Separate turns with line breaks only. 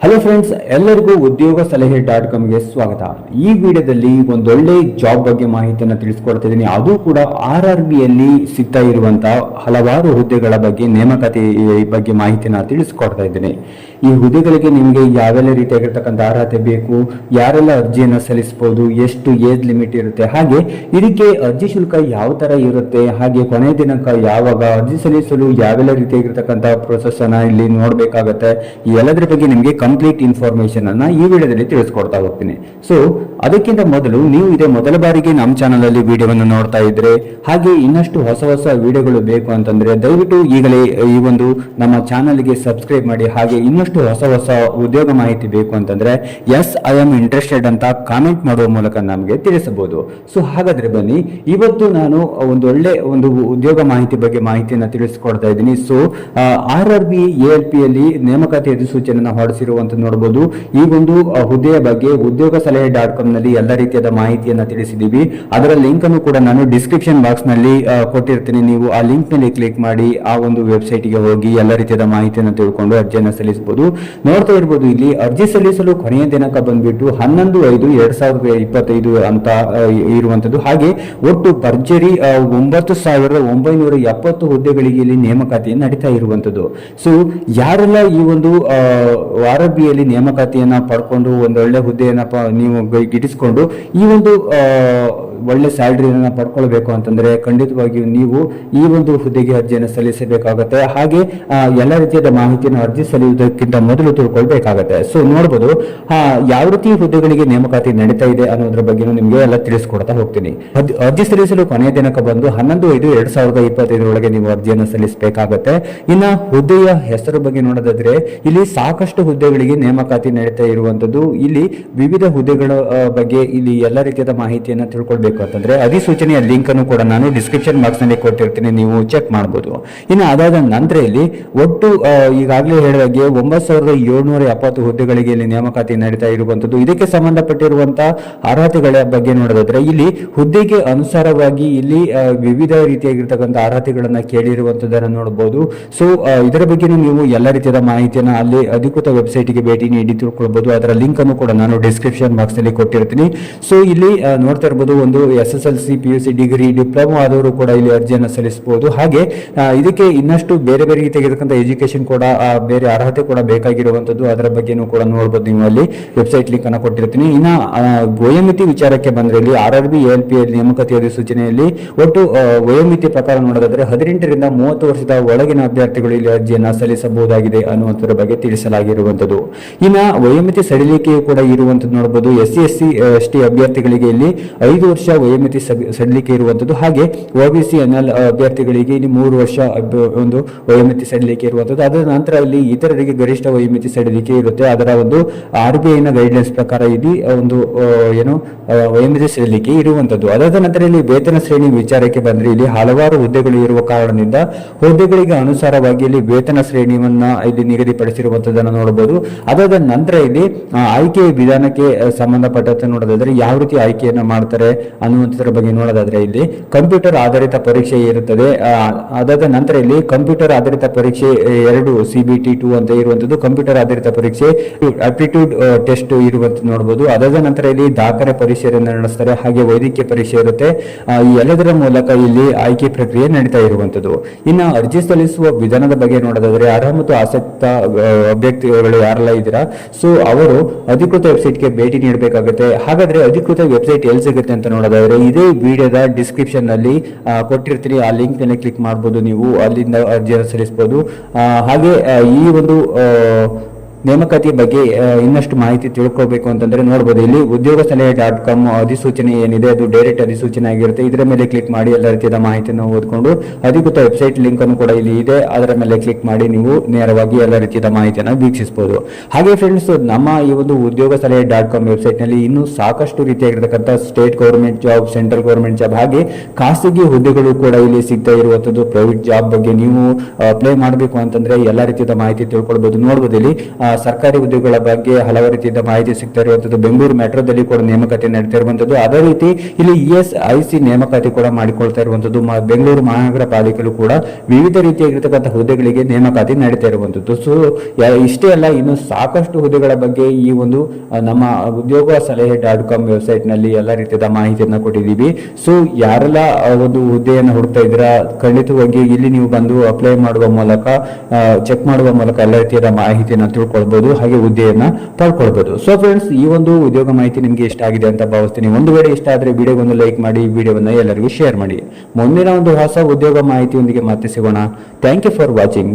Hello friends ಎಲ್ಲರಿಗೂ ಉದ್ಯೋಗ ಸಲಹೆ ಡಾಟ್ ಕಾಮ್ಗೆ ಸ್ವಾಗತ. ಈ ವಿಡಿಯೋದಲ್ಲಿ ಒಂದೊಳ್ಳೆ ಜಾಬ್ ಬಗ್ಗೆ ಮಾಹಿತಿಯನ್ನು ತಿಳಿಸ್ಕೊಡ್ತಾ ಇದ್ದೀನಿ. ಅದು ಕೂಡ ಆರ್ ಆರ್ ಬಿಯಲ್ಲಿ ಸಿಗ್ತಾ ಇರುವಂತಹ ಹಲವಾರು ಹುದ್ದೆಗಳ ಬಗ್ಗೆ, ನೇಮಕಾತಿ ಬಗ್ಗೆ ಮಾಹಿತಿಯನ್ನು ತಿಳಿಸ್ಕೊಡ್ತಾ ಇದ್ದೀನಿ. ಈ ಹುದ್ದೆಗಳಿಗೆ ನಿಮಗೆ ಯಾವೆಲ್ಲ ರೀತಿಯಾಗಿರ್ತಕ್ಕಂಥ ಅರ್ಹತೆ ಬೇಕು, ಯಾರೆಲ್ಲ ಅರ್ಜಿಯನ್ನು ಸಲ್ಲಿಸಬಹುದು ಎಷ್ಟು ಏಜ್ ಲಿಮಿಟ್ ಇರುತ್ತೆ, ಹಾಗೆ ಇದಕ್ಕೆ ಅರ್ಜಿ ಶುಲ್ಕ ಯಾವ ತರ ಇರುತ್ತೆ, ಹಾಗೆ ಕೊನೆಯ ದಿನಾಂಕ ಯಾವಾಗ ಅರ್ಜಿ ಸಲ್ಲಿಸಲು ಯಾವೆಲ್ಲ ರೀತಿಯಾಗಿರ್ತಕ್ಕಂಥ ಪ್ರೊಸೆಸ್ ಅನ್ನ ಇಲ್ಲಿ ನೋಡಬೇಕಾಗತ್ತೆ ಎಲ್ಲದರ ಬಗ್ಗೆ ನಿಮಗೆ ಕಂಪ್ಲೀಟ್ ಇನ್ಫಾರ್ಮೇಷನ್ ಅನ್ನ ಈ ವಿಡಿಯೋದಲ್ಲಿ ತಿಳಿಸ್ಕೊಡ್ತಾ ಹೋಗ್ತೀನಿ. ಸೊ ಅದಕ್ಕಿಂತ ಮೊದಲು ನೀವು ಇದೇ ಮೊದಲ ಬಾರಿಗೆ ನಮ್ಮ ಚಾನಲ್ ಅಲ್ಲಿ ವಿಡಿಯೋವನ್ನು ನೋಡ್ತಾ ಇದ್ರೆ, ಹಾಗೆ ಇನ್ನಷ್ಟು ಹೊಸ ಹೊಸ ವಿಡಿಯೋಗಳು ಬೇಕು ಅಂತಂದ್ರೆ ದಯವಿಟ್ಟು ಈಗಲೇ ಈ ಒಂದು ನಮ್ಮ ಚಾನಲ್ಗೆ ಸಬ್ಸ್ಕ್ರೈಬ್ ಮಾಡಿ, ಹಾಗೆ ಇನ್ನಷ್ಟು ಹೊಸ ಹೊಸ ಉದ್ಯೋಗ ಮಾಹಿತಿ ಬೇಕು ಅಂತಂದ್ರೆ ಎಸ್, ಐ ಆಮ್ ಇಂಟ್ರೆಸ್ಟೆಡ್ ಅಂತ ಕಾಮೆಂಟ್ ಮಾಡುವ ಮೂಲಕ ನಮಗೆ ತಿಳಿಸಬಹುದು. ಸೊ ಹಾಗಾದ್ರೆ ಬನ್ನಿ, ಇವತ್ತು ನಾನು ಒಂದು ಒಳ್ಳೆ ಒಂದು ಉದ್ಯೋಗ ಮಾಹಿತಿ ಬಗ್ಗೆ ಮಾಹಿತಿಯನ್ನು ತಿಳಿಸ್ಕೊಡ್ತಾ ಇದ್ದೀನಿ. So R R B L P ಅಲ್ಲಿ ನೇಮಕಾತಿ ಅಧಿಸೂಚನೆಯನ್ನು ಹೊರಡಿಸಿರುವಂತ ನೋಡಬಹುದು. ಈ ಒಂದು ಹುದ್ದೆಯ ಬಗ್ಗೆ ಉದ್ಯೋಗ ಸಲಹೆ ಡಾಟ್ ಕಾಮ್ನಲ್ಲಿ ಎಲ್ಲ ರೀತಿಯಾದ ಮಾಹಿತಿಯನ್ನ ತಿಳಿಸಿದೀವಿ ಅದರ ಲಿಂಕ್ ಅನ್ನು ಕೂಡ ನಾನು ಡಿಸ್ಕ್ರಿಪ್ಷನ್ ಬಾಕ್ಸ್ನಲ್ಲಿ ಕೊಟ್ಟಿರ್ತೀನಿ. ನೀವು ಆ ಲಿಂಕ್ನಲ್ಲಿ ಕ್ಲಿಕ್ ಮಾಡಿ ಆ ಒಂದು ವೆಬ್ಸೈಟ್ಗೆ ಹೋಗಿ ಎಲ್ಲ ರೀತಿಯಾದ ಮಾಹಿತಿಯನ್ನು ತಿಳ್ಕೊಂಡು ಅರ್ಜಿಯನ್ನು ಸಲ್ಲಿಸಬಹುದು. ನೋಡ್ತಾ ಇರಬಹುದು ಇಲ್ಲಿ ಅರ್ಜಿ ಸಲ್ಲಿಸಲು ಕೊನೆಯ ದಿನಾಂಕ ಬಂದ್ಬಿಟ್ಟು ಹನ್ನೊಂದು ಐದು ಎರಡ್ ಸಾವಿರದ ಇಪ್ಪತ್ತೈದು ಅಂತ ಇರುವಂತದ್ದು ಹಾಗೆ ಒಟ್ಟು ಭರ್ಜರಿ ಒಂಬತ್ತು ಸಾವಿರದ ಒಂಬೈನೂರ ಎಪ್ಪತ್ತು ಹುದ್ದೆಗಳಿಗೆ ಇಲ್ಲಿ ನೇಮಕಾತಿ ನಡೀತಾ ಇರುವಂತದ್ದು ಸೊ ಯಾರೆಲ್ಲ ಈ ಒಂದು ಆರೋಗ್ಯಲ್ಲಿ ನೇಮಕಾತಿಯನ್ನು ಪಡ್ಕೊಂಡು ಒಂದೊಳ್ಳೆ ಹುದ್ದೆಯನ್ನು ನೀವು ಗಿಟ್ಟಿಸಿಕೊಂಡು ಈ ಒಂದು ಒಳ್ಳೆ ಸ್ಯಾಲ್ರಿಯನ್ನು ಪಡ್ಕೊಳ್ಬೇಕು ಅಂತಂದರೆ ಖಂಡಿತವಾಗಿಯೂ ನೀವು ಈ ಒಂದು ಹುದ್ದೆಗೆ ಅರ್ಜಿಯನ್ನು ಸಲ್ಲಿಸಬೇಕಾಗತ್ತೆ. ಹಾಗೆ ಎಲ್ಲ ರೀತಿಯಾದ ಮಾಹಿತಿಯನ್ನು ಅರ್ಜಿ ಸಲ್ಲಿಸುವುದಕ್ಕಿಂತ ಮೊದಲು ತಿಳ್ಕೊಳ್ಬೇಕಾಗತ್ತೆ. ಸೊ ನೋಡ್ಬೋದು ಯಾವ ರೀತಿ ಹುದ್ದೆಗಳಿಗೆ ನೇಮಕಾತಿ ನಡೀತಾ ಇದೆ ಅನ್ನೋದ್ರ ಬಗ್ಗೆ ನಿಮಗೆ ಎಲ್ಲ ತಿಳಿಸ್ಕೊಡ್ತಾ ಹೋಗ್ತೀನಿ. ಅರ್ಜಿ ಸಲ್ಲಿಸಲು ಕೊನೆಯ ದಿನಕ್ಕೆ ಬಂದು ಹನ್ನೊಂದು ಐದು ಎರಡು ಸಾವಿರದ ಇಪ್ಪತ್ತೈದರೊಳಗೆ ನೀವು ಅರ್ಜಿಯನ್ನು ಸಲ್ಲಿಸಬೇಕಾಗತ್ತೆ. ಇನ್ನ ಹುದ್ದೆಯ ಹೆಸರು ಬಗ್ಗೆ ನೋಡೋದಾದ್ರೆ, ಇಲ್ಲಿ ಸಾಕಷ್ಟು ಹುದ್ದೆಗಳಿಗೆ ನೇಮಕಾತಿ ನಡೀತಾ ಇರುವಂತದ್ದು ಇಲ್ಲಿ ವಿವಿಧ ಹುದ್ದೆಗಳ ಬಗ್ಗೆ ಇಲ್ಲಿ ಎಲ್ಲ ರೀತಿಯಾದ ಮಾಹಿತಿಯನ್ನು ತಿಳ್ಕೊಳ್ಬೇಕು. ಅಂತಂದ್ರೆ ಅಧಿಸೂಚನೆಯ ಲಿಂಕ್ ಅನ್ನು ಕೂಡ ನಾನು ಡಿಸ್ಕ್ರಿಪ್ಷನ್ ಬಾಕ್ಸ್ನಲ್ಲಿ ಕೊಟ್ಟಿರ್ತೀನಿ, ನೀವು ಚೆಕ್ ಮಾಡಬಹುದು ಇನ್ನು ಅದಾದ ನಂತರ ಇಲ್ಲಿ ಒಟ್ಟು ಈಗಾಗಲೇ ಹೇಳಿದ ಹಾಗೆ ಒಂಬತ್ತು ಸಾವಿರದ ಏಳ್ನೂರ ಎಪ್ಪತ್ತು ಹುದ್ದೆಗಳಿಗೆ ಇಲ್ಲಿ ನೇಮಕಾತಿ ನಡೀತಾ ಇರುವಂತದ್ದು. ಇದಕ್ಕೆ ಸಂಬಂಧಪಟ್ಟಿರುವಂತಹ ಅರ್ಹತೆಗಳ ಬಗ್ಗೆ ನೋಡೋದಾದ್ರೆ, ಇಲ್ಲಿ ಹುದ್ದೆಗೆ ಅನುಸಾರವಾಗಿ ಇಲ್ಲಿ ವಿವಿಧ ರೀತಿಯಾಗಿರ್ತಕ್ಕಂಥ ಅರ್ಹತೆಗಳನ್ನ ಕೇಳಿರುವಂಥದ್ದನ್ನು ನೋಡಬಹುದು ಸೊ ಇದರ ಬಗ್ಗೆ ನೀವು ಎಲ್ಲ ರೀತಿಯಾದ ಮಾಹಿತಿಯನ್ನು ಅಲ್ಲಿ ಅಧಿಕೃತ ವೆಬ್ಸೈಟ್ಗೆ ಭೇಟಿ ನೀಡಿ ತಿಳ್ಕೊಳ್ಬಹುದು ಅದರ ಲಿಂಕ್ ಅನ್ನು ಕೂಡ ನಾನು ಡಿಸ್ಕ್ರಿಪ್ಷನ್ ಬಾಕ್ಸ್ನಲ್ಲಿ ಕೊಟ್ಟಿರ್ತೀನಿ. ಸೊ ಇಲ್ಲಿ ನೋಡ್ತಾ ಇರಬಹುದು ಒಂದು S S L C P U C degree diploma ಆದವರು ಕೂಡ ಇಲ್ಲಿ ಅರ್ಜಿಯನ್ನು ಸಲ್ಲಿಸಬಹುದು. ಹಾಗೆ ಇದಕ್ಕೆ ಇನ್ನಷ್ಟು ಬೇರೆ ಬೇರೆ ತೆಗೆದಕ್ಕಂಥ ಎಜುಕೇಶನ್ ಕೂಡ ಬೇರೆ ಅರ್ಹತೆ ಕೂಡ ಬೇಕಾಗಿರುವಂಥದ್ದು ಅದರ ಬಗ್ಗೆನೂ ಕೂಡ ನೋಡಬಹುದು ನೀವು ಅಲ್ಲಿ. ವೆಬ್ಸೈಟ್ ಲಿಂಕ್ ಅನ್ನು ಕೊಟ್ಟಿರ್ತೀನಿ. ಇನ್ನ ವಯೋಮಿತಿ ವಿಚಾರಕ್ಕೆ ಬಂದ್ರೆ ಇಲ್ಲಿ R R B L P ನೇಮಕಾತಿ ಅಧಿಸೂಚನೆಯಲ್ಲಿ ಒಟ್ಟು ವಯೋಮಿತಿ ಪ್ರಕಾರ ನೋಡೋದಾದ್ರೆ ಹದಿನೆಂಟರಿಂದ ಮೂವತ್ತು ವರ್ಷದ ಒಳಗಿನ ಅಭ್ಯರ್ಥಿಗಳು ಇಲ್ಲಿ ಅರ್ಜಿಯನ್ನು ಸಲ್ಲಿಸಬಹುದಾಗಿದೆ ಅನ್ನುವಂಥದ್ರ ಬಗ್ಗೆ ತಿಳಿಸಲಾಗಿರುವಂತದ್ದು ಇನ್ನ ವಯೋಮಿತಿ ಸಡಿಲಿಕೆಯು ಕೂಡ ಇರುವಂತದ್ದು ನೋಡಬಹುದು S C S C S T ಅಭ್ಯರ್ಥಿಗಳಿಗೆ ಇಲ್ಲಿ ಐದು ವರ್ಷ ವಯೋಮಿತಿ ಸಬ್- ಸಡಿಲಿಕೆ ಇರುವಂತದ್ದು. ಹಾಗೆ ಒಬಿಸಿ ಎನ್ ಎಲ್ ಅಭ್ಯರ್ಥಿಗಳಿಗೆ ಇಲ್ಲಿ ಮೂರು ವರ್ಷ ಒಂದು ವಯೋಮಿತಿ ಸಡಿಲಿಕೆ ಇರುವಂತದ್ದು. ಅದರ ನಂತರ ಇಲ್ಲಿ ಇತರರಿಗೆ ಗರಿಷ್ಠ ವಯೋಮಿತಿ ಸಡಿಲಿಕೆ ಇರುತ್ತೆ. ಅದರ ಒಂದು ಆರ್ ಬಿ ಐನ ಗೈಡ್ಲೈನ್ಸ್ ಪ್ರಕಾರ ಇಲ್ಲಿ ಒಂದು ಏನು ವಯೋಮಿತಿ ಸಡಿಲಿಕೆ ಇರುವಂತದ್ದು. ಅದಾದ ನಂತರ ಇಲ್ಲಿ ವೇತನ ಶ್ರೇಣಿ ವಿಚಾರಕ್ಕೆ ಬಂದ್ರೆ ಇಲ್ಲಿ ಹಲವಾರು ಹುದ್ದೆಗಳು ಇರುವ ಕಾರಣದಿಂದ ಹುದ್ದೆಗಳಿಗೆ ಅನುಸಾರವಾಗಿ ಇಲ್ಲಿ ವೇತನ ಶ್ರೇಣಿಯನ್ನ ಇಲ್ಲಿ ನಿಗದಿಪಡಿಸಿರುವಂಥದ್ದನ್ನು ನೋಡಬಹುದು. ಅದಾದ ನಂತರ ಇಲ್ಲಿ ಆಯ್ಕೆ ವಿಧಾನಕ್ಕೆ ಸಂಬಂಧಪಟ್ಟಂತೆ ನೋಡೋದಾದ್ರೆ ಯಾವ ರೀತಿ ಆಯ್ಕೆಯನ್ನು ಮಾಡ್ತಾರೆ ಅನ್ನುವಂಥದ್ರ ಬಗ್ಗೆ ನೋಡೋದಾದ್ರೆ ಇಲ್ಲಿ ಕಂಪ್ಯೂಟರ್ ಆಧಾರಿತ ಪರೀಕ್ಷೆ ಇರುತ್ತದೆ. ಅದಾದ ನಂತರ ಇಲ್ಲಿ ಕಂಪ್ಯೂಟರ್ ಆಧಾರಿತ ಪರೀಕ್ಷೆ ಎರಡು, ಸಿ ಬಿ ಟಿ ಟು ಅಂತ ಇರುವಂತದ್ದು ಕಂಪ್ಯೂಟರ್ ಆಧಾರಿತ ಪರೀಕ್ಷೆ ಅಪ್ಟಿಟ್ಯೂಡ್ ಟೆಸ್ಟ್ ಇರುವಂತ ನೋಡಬಹುದು ಅದಾದ ನಂತರ ಇಲ್ಲಿ ದಾಖಲೆ ಪರೀಕ್ಷೆಯನ್ನು ನಡೆಸ್ತಾರೆ, ಹಾಗೆ ವೈದ್ಯಕೀಯ ಪರೀಕ್ಷೆ ಇರುತ್ತೆ. ಈ ಎಲ್ಲದರ ಮೂಲಕ ಇಲ್ಲಿ ಆಯ್ಕೆ ಪ್ರಕ್ರಿಯೆ ನಡೀತಾ ಇರುವಂತದ್ದು ಇನ್ನು ಅರ್ಜಿ ಸಲ್ಲಿಸುವ ವಿಧಾನದ ಬಗ್ಗೆ ನೋಡೋದಾದ್ರೆ ಅರ್ಹ ಮತ್ತು ಆಸಕ್ತ ಅಭ್ಯರ್ಥಿಗಳು ಯಾರೆಲ್ಲ ಇದ್ದೀರಾ? ಸೊ, ಅವರು ಅಧಿಕೃತ ವೆಬ್ಸೈಟ್ಗೆ ಭೇಟಿ ನೀಡಬೇಕಾಗುತ್ತೆ. ಹಾಗಾದ್ರೆ ಅಧಿಕೃತ ವೆಬ್ಸೈಟ್ ಎಲ್ಲಿ ಸಿಗುತ್ತೆ ಅಂತ ನೋಡೋದಾದ್ರೆ ಇದೇ ವಿಡಿಯೋದ ಡಿಸ್ಕ್ರಿಪ್ಷನ್ನಲ್ಲಿ ಆ, ಕೊಟ್ಟಿರ್ತೀನಿ. ಆ ಲಿಂಕ್ ಮೇಲೆ ಕ್ಲಿಕ್ ಮಾಡಬಹುದು ನೀವು. ಅಲ್ಲಿಂದ ಅರ್ಜಿಯನ್ನು ಸಲ್ಲಿಸಬಹುದು ಹಾಗೆ ಈ ಒಂದು ನೇಮಕಾತಿ ಬಗ್ಗೆ ಇನ್ನಷ್ಟು ಮಾಹಿತಿ ತಿಳ್ಕೊಬೇಕು ಅಂತಂದ್ರೆ ನೋಡಬಹುದು ಇಲ್ಲಿ ಉದ್ಯೋಗ ಸಲಹೆ ಡಾಟ್ ಕಾಮ್ ಅಧಿಸೂಚನೆ ಏನಿದೆ, ಅದು ಡೈರೆಕ್ಟ್ ಅಧಿಸೂಚನೆ ಆಗಿರುತ್ತೆ. ಇದರ ಮೇಲೆ ಕ್ಲಿಕ್ ಮಾಡಿ ಎಲ್ಲ ರೀತಿಯ ಮಾಹಿತಿಯನ್ನು ಓದ್ಕೊಂಡು, ಅಧಿಕೃತ ವೆಬ್ಸೈಟ್ ಲಿಂಕ್ ಅನ್ನು ಕೂಡ ಇಲ್ಲಿ ಇದೆ. ಅದರ ಮೇಲೆ ಕ್ಲಿಕ್ ಮಾಡಿ ನೀವು ನೇರವಾಗಿ ಎಲ್ಲ ರೀತಿಯ ಮಾಹಿತಿಯನ್ನು ವೀಕ್ಷಿಸಬಹುದು ಹಾಗೆ ಫ್ರೆಂಡ್ಸ್ ನಮ್ಮ ಈ ಒಂದು ಉದ್ಯೋಗ ಸಲಹೆ ಡಾಟ್ ಕಾಮ್ ವೆಬ್ಸೈಟ್ನಲ್ಲಿ ಇನ್ನೂ ಸಾಕಷ್ಟು ರೀತಿಯಾಗಿರ್ತಕ್ಕಂಥ state government job central government job ಹಾಗೆ ಖಾಸಗಿ ಹುದ್ದೆಗಳು ಕೂಡ ಇಲ್ಲಿ ಸಿಗ್ತಾ ಇರುವಂತದ್ದು ಪ್ರೈವೇಟ್ ಜಾಬ್ ಬಗ್ಗೆ ನೀವು ಅಪ್ಲೈ ಮಾಡಬೇಕು ಅಂತಂದ್ರೆ ಎಲ್ಲ ರೀತಿಯಾದ ಮಾಹಿತಿ ತಿಳ್ಕೊಳ್ಬಹುದು ನೋಡಬಹುದು ಇಲ್ಲಿ ಸರ್ಕಾರಿ ಉದ್ಯೋಗಗಳ ಬಗ್ಗೆ ಹಲವು ರೀತಿಯಿಂದ ಮಾಹಿತಿ ಸಿಗ್ತಾ ಇರುವಂತದ್ದು ಬೆಂಗಳೂರು ಮೆಟ್ರೋದಲ್ಲಿ ಕೂಡ ನೇಮಕಾತಿ ನಡೀತಾ ಇರುವಂತದ್ದು ಅದೇ ರೀತಿ ಇಲ್ಲಿ ಇ ಎಸ್ ಐ ಸಿ ನೇಮಕಾತಿ ಕೂಡ ಮಾಡಿಕೊಳ್ತಾ ಇರುವಂತದ್ದು ಬೆಂಗಳೂರು ಮಹಾನಗರ ಪಾಲಿಕೆಯಲ್ಲೂ ಕೂಡ ವಿವಿಧ ರೀತಿಯಾಗಿರ್ತಕ್ಕಂಥ ಹುದ್ದೆಗಳಿಗೆ ನೇಮಕಾತಿ ನಡೀತಾ ಇರುವಂತದ್ದು ಸೊ ಇಷ್ಟೇ ಅಲ್ಲ, ಇನ್ನು ಸಾಕಷ್ಟು ಹುದ್ದೆಗಳ ಬಗ್ಗೆ ಈ ಒಂದು ನಮ್ಮ ಉದ್ಯೋಗ ಸಲಹೆ ಡಾಟ್ ಕಾಮ್ ವೆಬ್ಸೈಟ್ನಲ್ಲಿ ಎಲ್ಲ ರೀತಿಯಾದ ಮಾಹಿತಿಯನ್ನು ಕೊಟ್ಟಿದ್ದೀವಿ. ಸೊ, ಯಾರೆಲ್ಲ ಒಂದು ಹುದ್ದೆಯನ್ನು ಹುಡುಕ್ತಾ ಇದ್ದೀರಾ, ಖಂಡಿತವಾಗಿ ಇಲ್ಲಿ ನೀವು ಬಂದು ಅಪ್ಲೈ ಮಾಡುವ ಮೂಲಕ ಚೆಕ್ ಮಾಡುವ ಮೂಲಕ ಎಲ್ಲ ರೀತಿಯಾದ ಮಾಹಿತಿಯನ್ನ ತಿಳ್ಕೊಳ್ಬಹುದು ಹಾಗೆ ಹುದ್ದೆಯನ್ನ ಪಡ್ಕೊಳ್ಬಹುದು ಸೊ ಫ್ರೆಂಡ್ಸ್ ಈ ಒಂದು ಉದ್ಯೋಗ ಮಾಹಿತಿ ನಿಮ್ಗೆ ಇಷ್ಟ ಆಗಿದೆ ಅಂತ ಭಾವಿಸ್ತೀನಿ. ಒಂದು ವೇಳೆ ಇಷ್ಟ ಆದ್ರೆ ವಿಡಿಯೋಗೊಂದು ಲೈಕ್ ಮಾಡಿ, ವಿಡಿಯೋವನ್ನ ಎಲ್ಲರಿಗೂ ಶೇರ್ ಮಾಡಿ. ಮುಂದಿನ ಒಂದು ಹೊಸ ಉದ್ಯೋಗ ಮಾಹಿತಿಯೊಂದಿಗೆ ಮತ್ತೆ ಸಿಗೋಣ. Thank you for watching